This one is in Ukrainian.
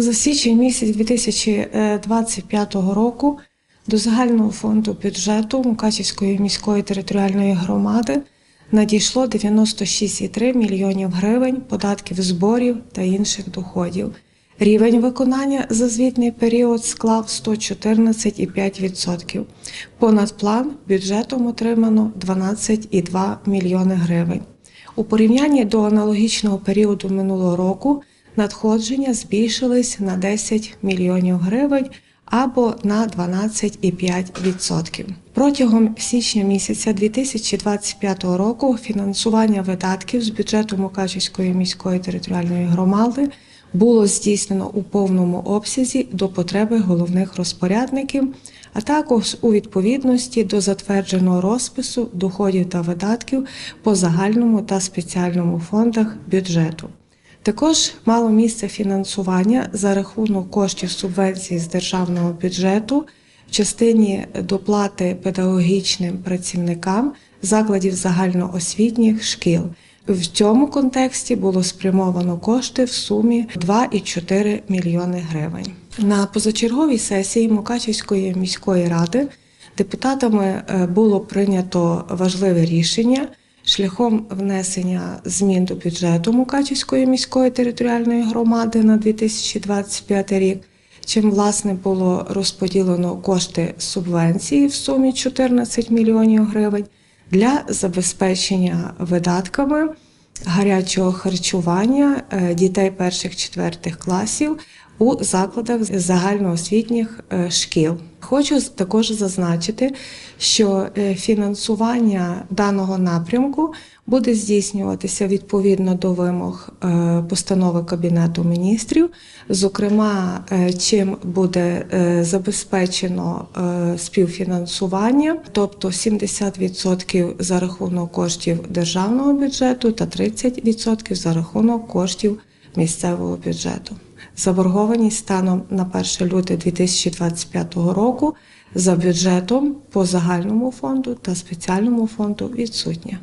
За січень місяць 2025 року до загального фонду бюджету Мукачівської міської територіальної громади надійшло 96,3 мільйонів гривень податків зборів та інших доходів. Рівень виконання за звітний період склав 114,5%. Понад план бюджетом отримано 12,2 мільйони гривень. У порівнянні до аналогічного періоду минулого року надходження збільшились на 10 мільйонів гривень або на 12,5%. Протягом січня місяця 2025 року фінансування видатків з бюджету Мукачівської міської територіальної громади було здійснено у повному обсязі до потреби головних розпорядників, а також у відповідності до затвердженого розпису доходів та видатків по загальному та спеціальному фондах бюджету. Також мало місце фінансування за рахунок коштів субвенцій з державного бюджету в частині доплати педагогічним працівникам закладів загальноосвітніх шкіл. В цьому контексті було спрямовано кошти в сумі 2,4 мільйони гривень. На позачерговій сесії Мукачівської міської ради депутатами е, було прийнято важливе рішення шляхом внесення змін до бюджету Мукачівської міської територіальної громади на 2025 рік. Чим власне було розподілено кошти субвенції в сумі 14 мільйонів гривень для забезпечення видатками гарячого харчування е, дітей перших четвертих класів у закладах загальноосвітніх е, шкіл. Хочу також зазначити, що е, фінансування даного напрямку буде здійснюватися відповідно до вимог постанови Кабінету міністрів, зокрема, чим буде забезпечено співфінансування, тобто 70% за рахунок коштів державного бюджету та 30% за рахунок коштів місцевого бюджету. Заборгованість станом на 1 лютого 2025 року за бюджетом по загальному фонду та спеціальному фонду відсутня.